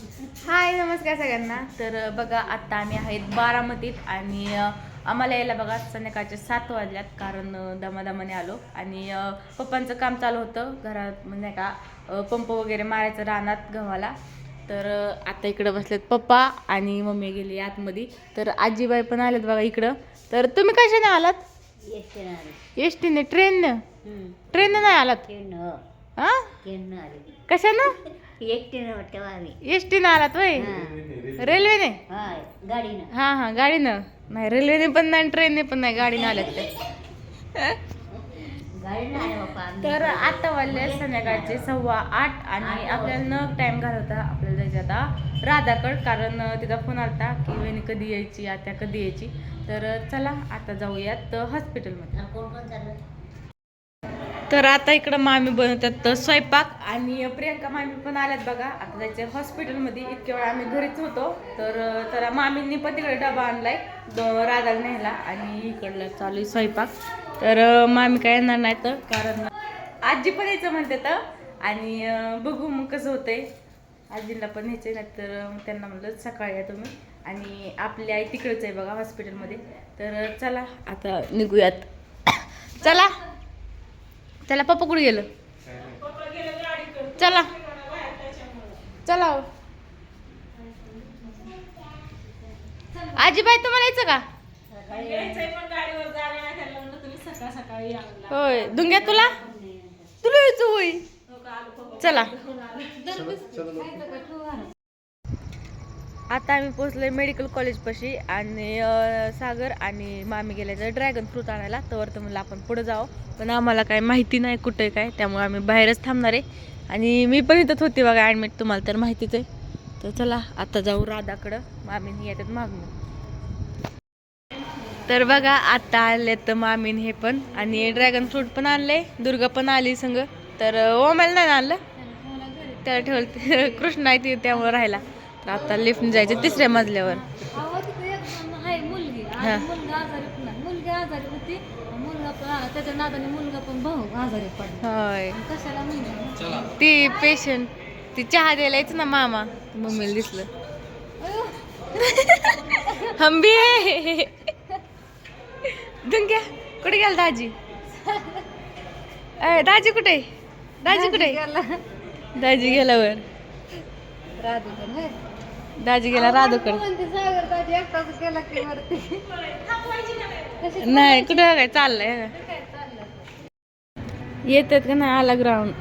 हाय नमस्कार सगळ्यांना. तर बघा आत्ता आम्ही आहेत बारामतीत आणि आम्हाला यायला बघा संध्याकाळचे सात वाजल्यात कारण दमादमाने आलो आणि पप्पांचं काम चालू होतं. घरात म्हणजे का पंप वगैरे मारायचं रानात गव्हाला. तर आता इकडं बसलेत पप्पा आणि मम्मी गेली आतमध्ये. तर आजीबाई पण आलेत बघा इकडं. तर तुम्ही कशाने आलात? एस टीने ट्रेननं ट्रेननं नाही आलात? हां? कशानं? एकटीनं वाटतं आम्ही. एस टीनं आलात वय रेल्वेने? हाय गाडीनं. हा हा गाडीनं. नाही रेल्वेने पण नाही ट्रेनने पण नाही गाडीने आल्यात ते. गाडीनं आहे बाप्पा आम्ही. तर आता वाजले संध्याकाळचे सव्वा आठ आणि आपल्याला न टाइम घालवता आपल्याला जायचं आता राधाकड कारण अं, तिचा फोन आलता की वहिनी कधी यायची आता कधी यायची. तर अं, चला आता जाऊयात हॉस्पिटलमध्ये आणि कोण कोण चाललं तर आता इकडं मामी बनवतात स्वयंपाक. आणि प्रियंका मामी पण आल्यात बघा. आता जायचं हॉस्पिटलमध्ये इतक्या वेळा आम्ही घरीच होतो. तर त्याला तर मामींनी पण तिकडे डबा आणलाय राधाला न्यायला. आणि इकडलं चालू आहे स्वयंपाक. तर मामी काय येणार नाही तर कारण आजी पण यायचं म्हणते तर. आणि बघू मग कसं होतंय. आजीला पण न्यायचं नाही तर त्यांना म्हणलं सकाळी या तुम्ही. आणि आपली आई तिकडेच आहे बघा हॉस्पिटलमध्ये तर चला आता निघूयात. चला. त्याला पप्पा कुठे गेलं? चला. चला हो. आजीबाई तुम्हाला यायचं का? होय. दुंग्या तुला? तुला यायचं होई चला. आता आम्ही पोहोचलोय मेडिकल कॉलेजपाशी आणि सागर आणि मामी गेल्याचं ड्रॅगन फ्रूट आणायला. तर तर म्हणलं आपण पुढं जावं. पण आम्हाला काय माहिती नाही कुठे काय त्यामुळे आम्ही बाहेरच थांबणार आहे. आणि मी पण इथंच होती बघा ॲडमिट तुम्हाला तर माहितीच आहे. तर चला आता जाऊ राधाकडं. मामीने येतात मागणं तर बघा आता आले तर मामीन हे पण. आणि ड्रॅगन फ्रूट पण आणले. दुर्गा पण आली संग. तर ओमेल नाही आणलं? त्याला ठेवलं. कृष्ण आहे ती त्यामुळे राहिला तर आता लिफ्ट जायचं तिसऱ्या मजल्यावर. मुलगी. हा. आणि मुलगा आजारी पण आहे. मुलगी आजारी होती. मुलगा पण त्याच्या नादाने मुलगा पण भाऊ आजारी पडला. होय. कशाला मुलगा ती पेशंट ती चहा द्यायला यायचं ना मामा. मम्मीला दिसलं. हंबी! आहे. दुंग्या कुठे गेला दाजी? अय, दाजी कुठे? दाजी कुठे? दाजी गेल्यावर. दाजी गेला राधूकडे नाही कुठं काय चाललंय. येतात का नाही आला ग्राउंड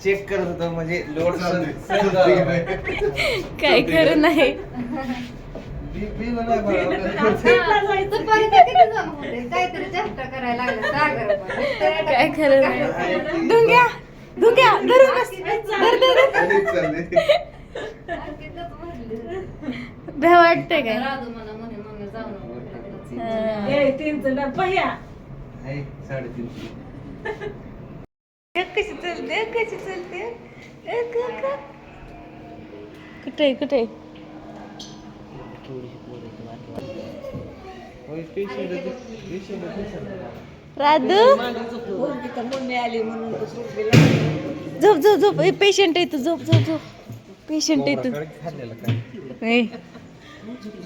चेक करत होतो म्हणजे लोड काय खरं नाही. काय खरं नाही. धुंग्या धुंग्या धरून काय राधू मला म्हणे मम्मी जाऊ नको. साडेतीन कशी चलते कशी चलते कुठे कुठे राधू? झोप झोप झोप. पेशंट आहे तू झोप झोप झोप. पेशंट आहे तू. खाल्लेलं काय? ए.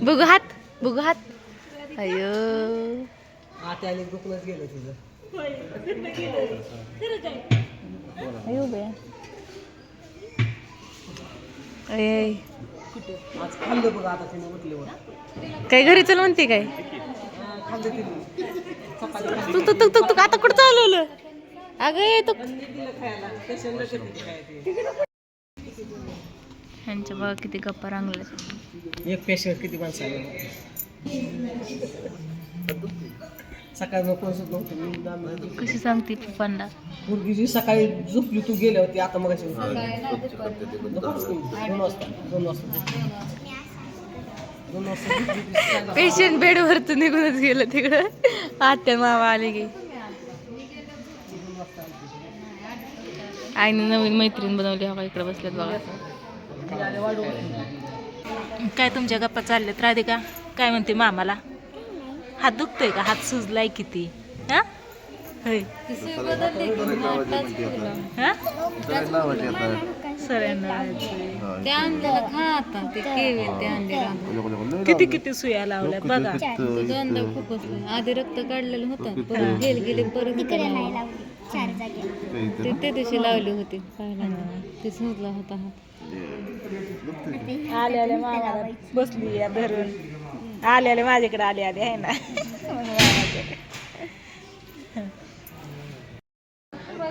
बघू हात बघू हात अयो अयो बया अय काय घरी चल म्हणते काय? तू तू तू तू तू आता कुठं चालवलं? अगं ये तू. ह्यांच्या बघा किती गप्पा रांगल्या एक पेशंट किती माणसं आले सकाळी कोण सुद्धा कशी सांगते पप्पांना पोरगी जी सकाळी झोपली तू गेली होती आता मग दोन वाजता दोन वाजता. पेशंट बेडवरच निघूनच गेलं तिकडं. आत्या मामा आले की. आईने नवीन मैत्रीण बनवली हवा इकडे बसल्यात बघा. काय तुमच्या गप्पा चालल्यात राधिका? काय म्हणते मामाला? हात दुखतोय का? हात सुजलाय किती? हा? हा? किती किती सुया लावल्यात बघा. दोनदा खूपच आधी रक्त काढलेलं होतं परत गेल गेले परत इकडे नाही लावली. चार जागे. ते त्या दिवशी लावली होती पहिल्यांदा ते सुजला होता हात आले आले मामाला बसली या धरून. आले आले माझ्याकडे आले आले आहे ना.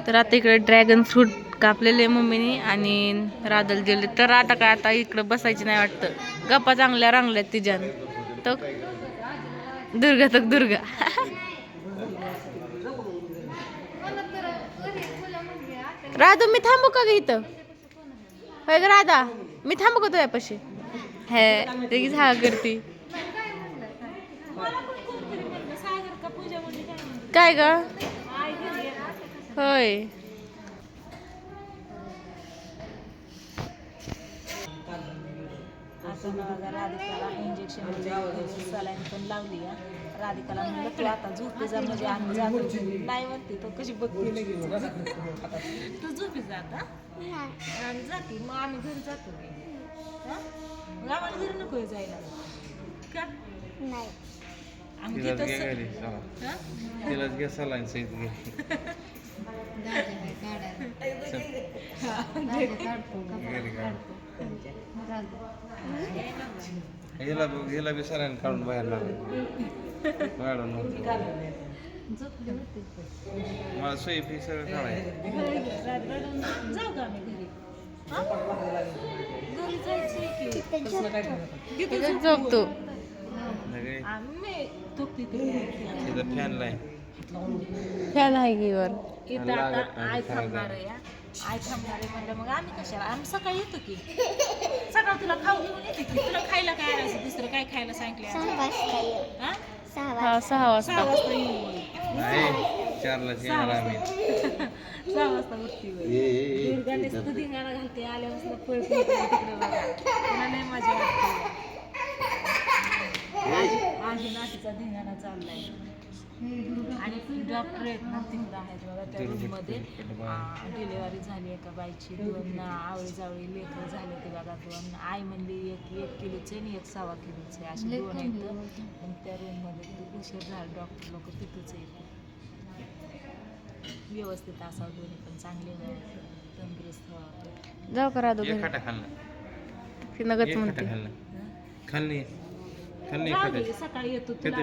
तर आता इकडे ड्रॅगन फ्रूट कापलेले मम्मीने आणि राधल दिले तर आता काय आता इकडं बसायची नाही वाटतं. गप्पा चांगल्या रांगल्यात तिच्यान. तर दुर्गा तर दुर्गा. राधू मी थांबू का ग इथं? होय ग राधा मी थांबू का तुझ्यापाशी? हे लगेच हा करती. काय ग? होय. इंजेक्शन सलाईन पण लावली राधिकाला म्हणलं तू आता झोपी जा म्हणजे आम्ही जातो. नाही म्हणते तो कशी बघते. लगेच तू झोपी जा आता. आम्ही जाते मग आम्ही घरी जातो. हा? मग आम्हाला घरी नको जायला. का? नाही. आम्ही तिलाच तिथं घे स- घरी चला. हा? तिलाच घे सलाईन सहित घरी. हिला बघ हिला बी सलाईन काढून बाहेर काढून मला सोयी फी सगळं काढायचं. हा? झोपतो फॅन लाईन फॅन आहे की वर? खरं थांबणार आहे म्हणलं मग आम्ही कशाला आम्ही सकाळी येतो की? सकाळ तुला खाऊ घेऊन येते की? तुला खायला काय आणायचं? दुसरं काय खायला सांगितलं हा? सहा हा सहा सहा वाजता. वाजता येऊ नाही चारलाच येणार आम्ही. सहा वाजता उठते होय. दुर्गाने सुद्धा धिंगाणा घालते आल्यापासून पळत नाही तिकडे बघा. तुला नाही मजा वाटते. आजी- आजी नातीचा धिंगाणा चाललाय. आणि डॉक्टर आहेत ना तिकडं आहेत बघा त्या रूममध्ये डिलिव्हरी झाली एका बाईची दोन आवळी जावळी लेकरं झाले ते बघा दोन. आई म्हणली एक एक किलोचे आणि एक सव्वा किलोचे असे दोन आहेत. आणि त्या रूममध्ये उशीर झाला डॉक्टर लोक तिथंच येते व्यवस्थित असावं दोन्ही पण चांगले तंदुरुस्त व्हावं जाऊ का राधू एक घरी खाटा खाल्ला. ती खाटा म्हणते. खाल्ला. सकाळी येतो तुला?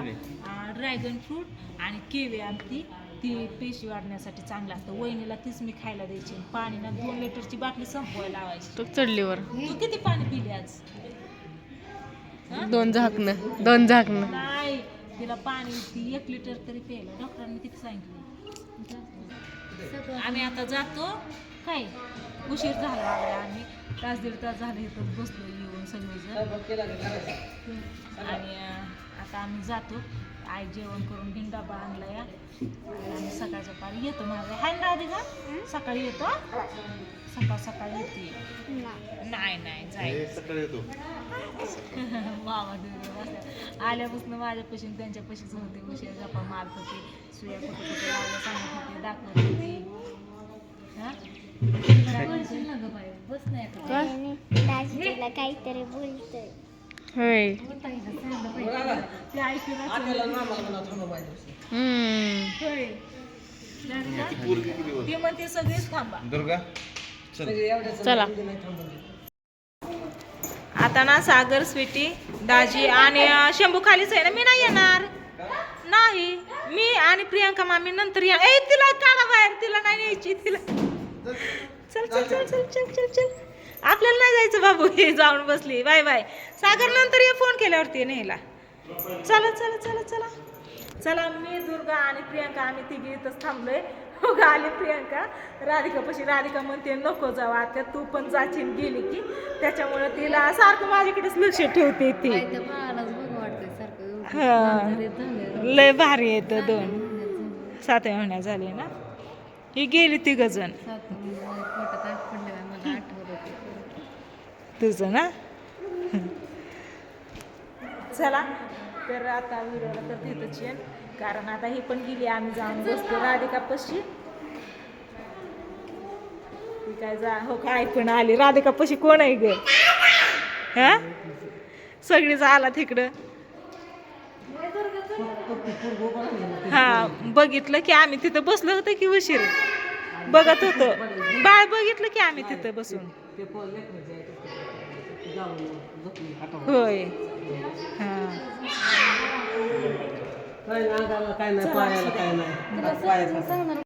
ड्रॅगन फ्रूट आणि केवी आणती ती पेशी वाढण्यासाठी चांगलं असतं. वहिनीला तीच मी खायला द्यायची. पाणी ना दोन लिटरची बाटली संपवायला लावायची. तू चढलीवर. तू किती पाणी पिली आज? दोन झाकणं दोन झाकणं. नाही तिला पाणी ती एक लिटर तरी प्यायला. डॉक्टरांनी किती सांगितलं? आम्ही आता जातो. काय? उशीर झाला आम्ही तास दीड तास झाले इथं बसलो येऊन सगळेजण. आणि अं, आता आम्ही जातो. आई जेवण घेऊन घेऊन डबा आणला या. आणि सकाळच्या पारी येतो माझं. हाय ना आधी का सकाळी येतो? सकाळ सकाळी येते. नाही नाही जाईल. सकाळी येतो. मामा दुर्गा आल्यापासून माझ्यापाशी आणि त्यांच्यापाशीच होते. उशीर गप्पा मारत होते सुया कुठे कुठे लावलं सांगत होते दाखवत होते. हा? बस नाही काहीतरी बोलतोय. होय. दुर्गा चल. चला आता ना सागर स्वीटी दाजी आणि शंभू खालीच आहे ना. मी नाही येणार. नाही. मी आणि प्रियांका मामी नंतर या ए तिला काढा बाहेर. तिला नाही न्यायची. तिला चल चल चल चल चल चल चल. आपल्याला नाही जायचं बाबू हे जाऊन बसली. Bye bye. सागर नंतर ये फोन केल्यावरती न्यायला. चला चला चला चला. चला मी दुर्गा आणि प्रियांका आम्ही तिघी इथंच थांबलोय. हो आली प्रियांका. राधिकापाशी राधिका म्हणते नको जाऊ आता तू पण जाशील गेली की. त्याच्यामुळे तिला सारखं माझ्याकडेच लक्ष ठेवते ती. हा. लय भारी येतं दोन. सातव्या महिन्या झाले ना. ही गेली तिघ जण सात पोटात आठ पडले मला आठवत होते तुझं ना? चला. तर आता व्हिडिओला तर तिथंच येईन कारण आता ही पण गेली आम्ही जाऊन बसतो राधिका पशी ती काय जा हो काय पण आली. राधिका पशी कोण आहे ग? हा? सगळीच आला तिकडं हा बघितलं की आम्ही तिथं बसलो होतो की उशीर? बघत होतो. बाळ बघितलं की आम्ही तिथं बसून? होय. हा. काय नाही काय नाही पायाला काय नाही.